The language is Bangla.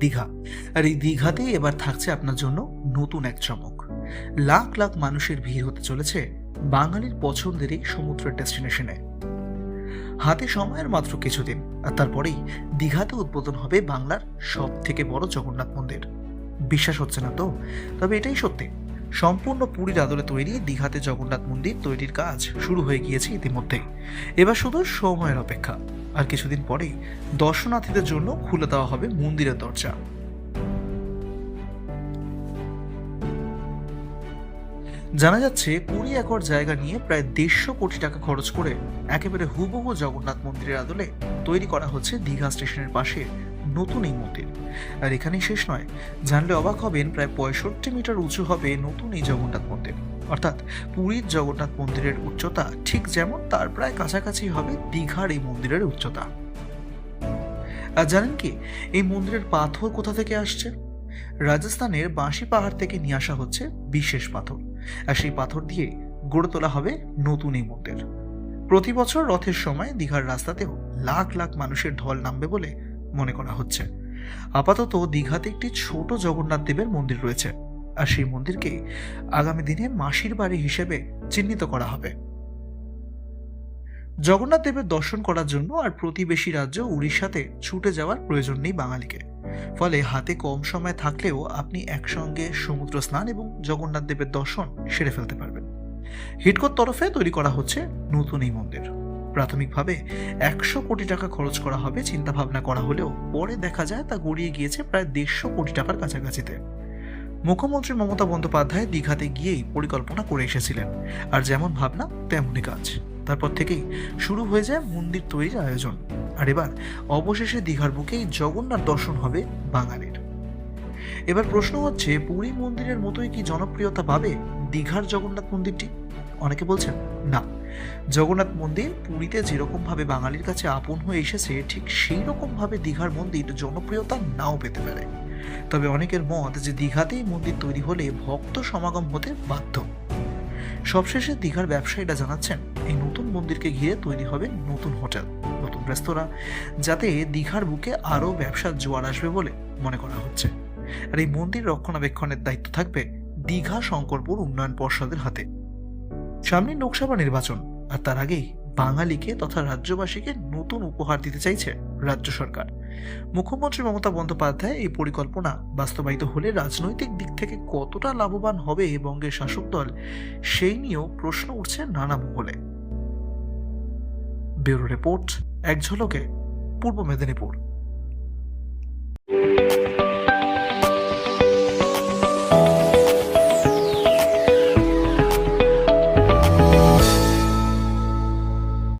দীঘা। আর এই দীঘাতে এবার থাকছে আপনার জন্য নতুন এক চমক। লাখ লাখ মানুষের ভিড় হতে চলেছে বাঙালির পছন্দের এই সমুদ্রের ডেস্টিনেশনে। হাতে সময়ের মাত্র কিছুদিন, আর তারপরেই দীঘাতে উদ্বোধন হবে বাংলার সব থেকে বড় জগন্নাথ মন্দির। বিশ্বাস হচ্ছে না তো? তবে এটাই সত্যি। সম্পূর্ণ পুরীর আদলে তৈরি দীঘাতে জগন্নাথ মন্দির তৈরির কাজ শুরু হয়ে গিয়েছে ইতিমধ্যে এবার শুধু সময়ের অপেক্ষা। আর কিছুদিন পরেই দর্শনার্থীদের জন্য খুলে দেওয়া হবে মন্দিরের দরজা। জানা যাচ্ছে, কুড়ি একর জায়গা নিয়ে প্রায় দেড়শো কোটি টাকা খরচ করে একেবারে হুবহু জগন্নাথ মন্দিরের আদলে তৈরি করা হচ্ছে দীঘা স্টেশনের পাশে নতুন এই মন্দির। আর এখানেই শেষ নয়। জানলে অবাক হবেন, প্রায় পঁয়ষট্টি মিটার উঁচু হবে নতুন এই জগন্নাথ মন্দির। অর্থাৎ পুরীর জগন্নাথ মন্দিরের উচ্চতা ঠিক যেমন তার প্রায় কাছাকাছি হবে দীঘার এই মন্দিরের উচ্চতা। আর জানেন কি, এই মন্দিরের পাথর কোথা থেকে আসছে? রাজস্থানের বাঁশি পাহাড় থেকে নিয়ে আসা হচ্ছে বিশেষ পাথর। আর সেই পাথর দিয়ে গড়ে তোলা হবে নতুন এই মন্দির। প্রতি বছর রথের সময় দীঘার রাস্তাতেও লাখ লাখ মানুষের ঢল নামবে বলে মনে করা হচ্ছে। আপাতত দীঘাতে একটি ছোট জগন্নাথ দেবের মন্দির রয়েছে, আর সেই মন্দিরকে আগামী দিনে মাসির বাড়ি হিসেবে চিহ্নিত করা হবে। জগন্নাথ দেবের দর্শন করার জন্য আর প্রতিবেশী রাজ্য উড়িষ্যাতে ছুটে যাওয়ার প্রয়োজন নেই বাঙালিকে। ফলে হাতে কম সময় থাকলেও আপনি একসঙ্গে সমুদ্র স্নান এবং জগন্নাথ দেবের দর্শন সেরে ফেলতে পারবেন। হিটকোর তরফে তৈরি করা হচ্ছে নতুন এই মন্দির। প্রাথমিকভাবে একশো কোটি টাকা খরচ করা হবে চিন্তা ভাবনা করা হলেও। পরে দেখা যায় তা গড়িয়ে গিয়েছে প্রায় দেড়শো কোটি টাকার কাছাকাছিতে। মুখ্যমন্ত্রী মমতা বন্দ্যোপাধ্যায় দীঘাতে গিয়েই পরিকল্পনা করে এসেছিলেন। আর যেমন ভাবনা, তেমনই কাজ। তারপর থেকেই শুরু হয়ে যায় মন্দির তৈরির আয়োজন। আর এবার অবশেষে দীঘার বুকেই জগন্নাথ দর্শন হবে বাঙালির। এবার প্রশ্ন হচ্ছে, পুরী মন্দিরের মতোই কি জনপ্রিয়তা পাবে দীঘার জগন্নাথ মন্দিরটি? অনেকে বলছেন, না। জগন্নাথ মন্দির পুরীতে যেরকম ভাবে বাঙালির কাছে আপন হয়ে এসেছে, ঠিক সেই রকম ভাবে দীঘার মন্দির জনপ্রিয়তা নাও পেতে পারে। তবে অনেকের মত যে দীঘাতেই মন্দির তৈরি হলে ভক্ত সমাগম হতে বাধ্য। সবশেষে দীঘার ব্যবসায়ীরা জানাচ্ছেন, এই নতুন মন্দিরকে ঘিরে তৈরি হবে নতুন হোটেল, নতুন রেস্তোরাঁ, যাতে দীঘার বুকে আরও ব্যবসার জোয়ার আসবে বলে মনে করা হচ্ছে। আর এই মন্দির রক্ষণাবেক্ষণের দায়িত্ব থাকবে দীঘা শঙ্করপুর উন্নয়ন পর্ষদের হাতে। সামনে লোকসভা নির্বাচন, আর তার আগেই বাঙালিকে তথা রাজ্যবাসীকে নতুন উপহার দিতে চাইছে রাজ্য সরকার। মুখ্যমন্ত্রী মমতা বন্দ্যোপাধ্যায় এই পরিকল্পনা বাস্তবায়িত হলে রাজনৈতিক দিক থেকে কতটা লাভবান হবে বঙ্গের শাসক দল, সেই নিয়েও প্রশ্ন উঠছে নানা মহলে। ব্যুরো রিপোর্ট, এক ঝলকে, পূর্ব মেদিনীপুর।